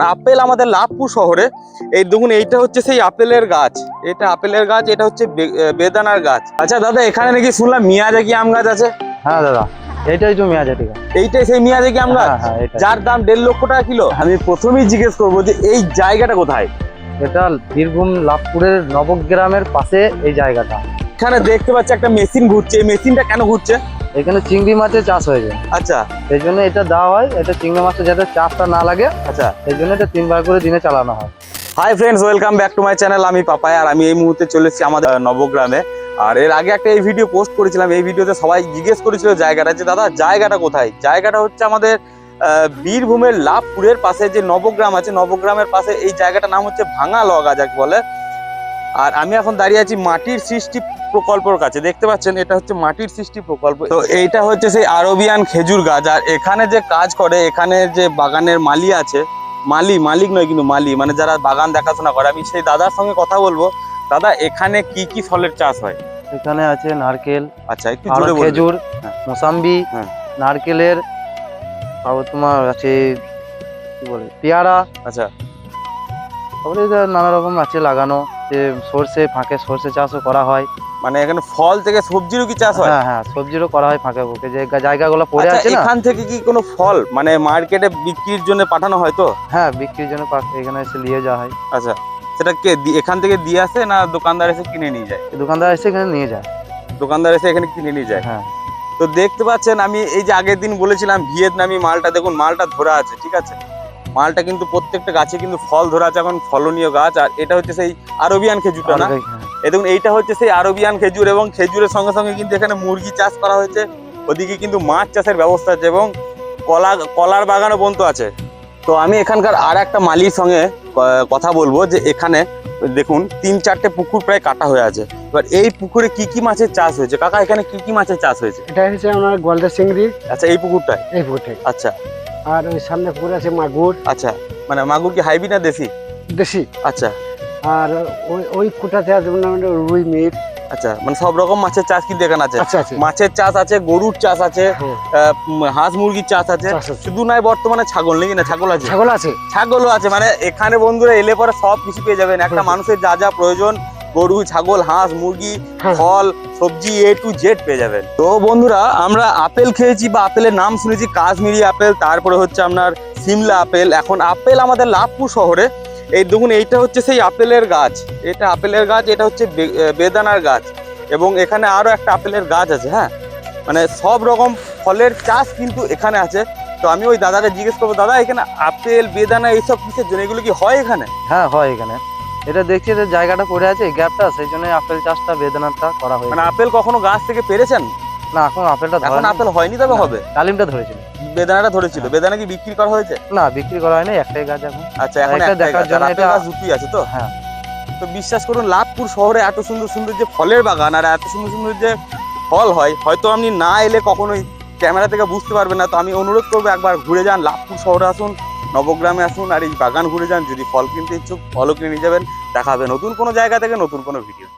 Apple আমাদের লাভপুর শহরে। এই দেখুন এইটা হচ্ছে সেই আপেলের গাছ। এটা আপেলের গাছ এটা হচ্ছে বে- বেদানার গাছ। আচ্ছা দাদা এখানে নাকি শুনলাম মিয়াজাকি আম গাছ আছে? হ্যাঁ দাদা এইটাই তো সেই মিয়াজাকি আম গাছ? হ্যাঁ হ্যাঁ যার দাম দেড় লক্ষ টাকা কিলো। আমি প্রথমেই জিজ্ঞেস করব যে এই জায়গাটা কোথায়? এটা বীরভূম লাভপুরের নবগ্রামের পাশে এই জায়গাটা। এখানে দেখতে পাচ্ছি একটা মেশিন ঘুরছে। এই মেশিনটা কেন ঘুরছে? এখানে চিংড়ি মাছের চাষ হয়ে যায়। আচ্ছা। সেই জন্য এটা দেওয়া হয় এটা চিংড়ি মাছের যাতে চাপটা না লাগে আচ্ছা। সেই জন্য এটা তিনবার করে দিনে চালানো হয়। Hi friends welcome back to my channel আমি পাপায় আর আমি এই মুহূর্তে চলে এসেছি আমাদের নবগ্রামে। আর এর আগে একটা এই ভিডিও পোস্ট করেছিলাম এই ভিডিওতে সবাই জিজ্ঞেস করেছিল জায়গাটা যে দাদা জায়গাটা কোথায়? জায়গাটা হচ্ছে আমাদের বীরভূমের লাভপুরের পাশে যে নবগ্রাম আছে নবগ্রামের পাশে এই জায়গাটার নাম হচ্ছে ভাঙা লগা যাকে বলে। আর আমি এখন দাঁড়িয়ে আছি মাটির সৃষ্টি প্রকল্পর কাছে। দেখতে পাচ্ছেন এটা হচ্ছে মাটির সৃষ্টি প্রকল্প। তো এইটা হচ্ছে সেই আরবিয়ান খেজুর গাছ। আর এখানে যে কাজ করে এখানে যে বাগানের মালি আছে মালি মালিক নয় কিন্তু মালি মানে যারা বাগান দেখাশোনা করে আমি সেই দাদার সঙ্গে কথা বলব। দাদা এখানে কি কি ফলের চাষ হয়? এখানে আছে নারকেল আচ্ছা একটু জোরে খেজুর হ্যাঁ। মোসাম্বি হ্যাঁ। নারকেলের তারপর তোমার আছে কি বলে পেয়ারা। আচ্ছা। তারপরে নানা রকম আছে লাগানো যে সর্ষে ফাঁকে সর্ষে চাষও করা হয়। মানে এখানে ফল থেকে সবজিরও কি চাষ হয়? হ্যাঁ হ্যাঁ সবজিরও করা হয় ফাঁকে ফুঁকে যে জায়গাগুলো পড়ে আচ্ছা আছে না? এখান থেকে কি কোনো ফল? মানে মার্কেটে বিক্রির জন্য পাঠানো হয় তো? হ্যাঁ বিক্রির জন্য এখানে এসে নিয়ে যাওয়া হয়। আচ্ছা সেটা কে এখান থেকে দিয়ে আসে না দোকানদার এসে কিনে নিয়ে যায়? দোকানদার এসে এখানে নিয়ে যায়। দোকানদার এসে এখানে কিনে নিয়ে যায়? হ্যাঁ। তো দেখতে পাচ্ছেন আমি এই যে আগের দিন বলেছিলাম ভিয়েতনামি মালটা দেখুন মালটা ধরা আছে ঠিক আছে? মালটা কিন্তু প্রত্যেকটা গাছে কিন্তু ফল ধরা আছে এখন ফলনীয় গাছ আর এটা হচ্ছে সেই আরবিয়ান খেজুরটা না? দেখুন এইটা হচ্ছে সেই আরবিয়ান খেজুর এবং খেজুরের সঙ্গে সঙ্গে কিন্তু এখানে মুরগি চাষ করা হয়েছে। ওদিকে কিন্তু মাছ চাষের ব্যবস্থা আছে এবং কলা কলার বাগানও পর্যন্ত আছে। তো আমি এখানকার আর একটা মালির সঙ্গে কথা বলব যে এখানে দেখুন তিন চারটে পুকুর প্রায় কাটা হয়ে আছে। এবার এই পুকুরে কি কি মাছের চাষ হয়েছে? কাকা এখানে কি কি মাছের চাষ হয়েছে? এটা হচ্ছে আমার গলদা চিংড়ি। আচ্ছা এই পুকুরটায়? এই পুকুরটাই আচ্ছা। আর ওই সামনে পুকুর আছে মাগুর। আচ্ছা মানে মাগুর কি হাইব্রিড না দেশি? দেশি। আচ্ছা। আর ওই ওই কুটাতে আছে মানে রুই মিট। আচ্ছা মানে সব রকম মাছের চাষ কিন্তু এখানে আছে? মাছের চাষ আছে গরুর চাষ আছে হ্যাঁ, হাঁস মুরগির চাষ আছে। শুধু নয় বর্তমানে ছাগল নাকি না? ছাগল আছে। ছাগল আছে। ছাগলও আছে। মানে এখানে বন্ধুরা এলে পরে সব কিছু পেয়ে যাবেন। একটা মানুষের যা যা প্রয়োজন গরু ছাগল হাঁস মুরগি হ্যাঁ। ফল সবজি এ টু জেড পেয়ে যাবেন। তো বন্ধুরা আমরা আপেল খেয়েছি বা আপেলের নাম শুনেছি কাশ্মীরি আপেল তারপরে হচ্ছে আপনার সিমলা আপেল। এখন আপেল আমাদের লাভপুর শহরে এই দেখুন এইটা হচ্ছে সেই আপেলের গাছ। এটা আপেলের গাছ এটা হচ্ছে বেদানার গাছ। এবং এখানে আরও একটা আপেলের গাছ আছে হ্যাঁ? মানে সব রকম ফলের চাষ কিন্তু এখানে আছে। তো আমি ওই দাদাকে জিজ্ঞেস করব দাদা এখানে আপেল বেদানা এইসব কিসের জন্য? এগুলো কি হয় এখানে? হ্যাঁ হয় এখানে। এটা দেখছি যে জায়গাটা পড়ে আছে এই গ্যাপটা সেই জন্য আপেল চাষটা বেদানাটা করা হয় মানে আপেল কখনো গাছ থেকে পেরেছেন? না এখন আপেলটা এখন আপেল হয়নি তবে হবে? ডালিমটা ধরেছিল। বেদানাটা ধরেছিল। হ্যাঁ। বেদানা কি বিক্রি করা হয়েছে? না বিক্রি করা হয়নি একটাই গাছ এখন। আচ্ছা এখন এটা একটাই দেখার জন্য এটা- দুটি আছে তো? হ্যাঁ। তো বিশ্বাস করুন লাভপুর শহরে এত সুন্দর সুন্দর যে ফলের বাগান আর এত সুন্দর সুন্দর যে ফল হয় হয়তো আপনি না এলে কখনোই ক্যামেরা থেকে বুঝতে পারবেন না। তো আমি অনুরোধ করব একবার ঘুরে যান লাভপুর শহরে আসুন নবগ্রামে আসুন আর এই বাগান ঘুরে যান। যদি ফল কিনতে ইচ্ছুক ফলও কিনে নিয়ে যাবেন। দেখা হবে নতুন কোনো জায়গা থেকে নতুন কোনো ভিডিও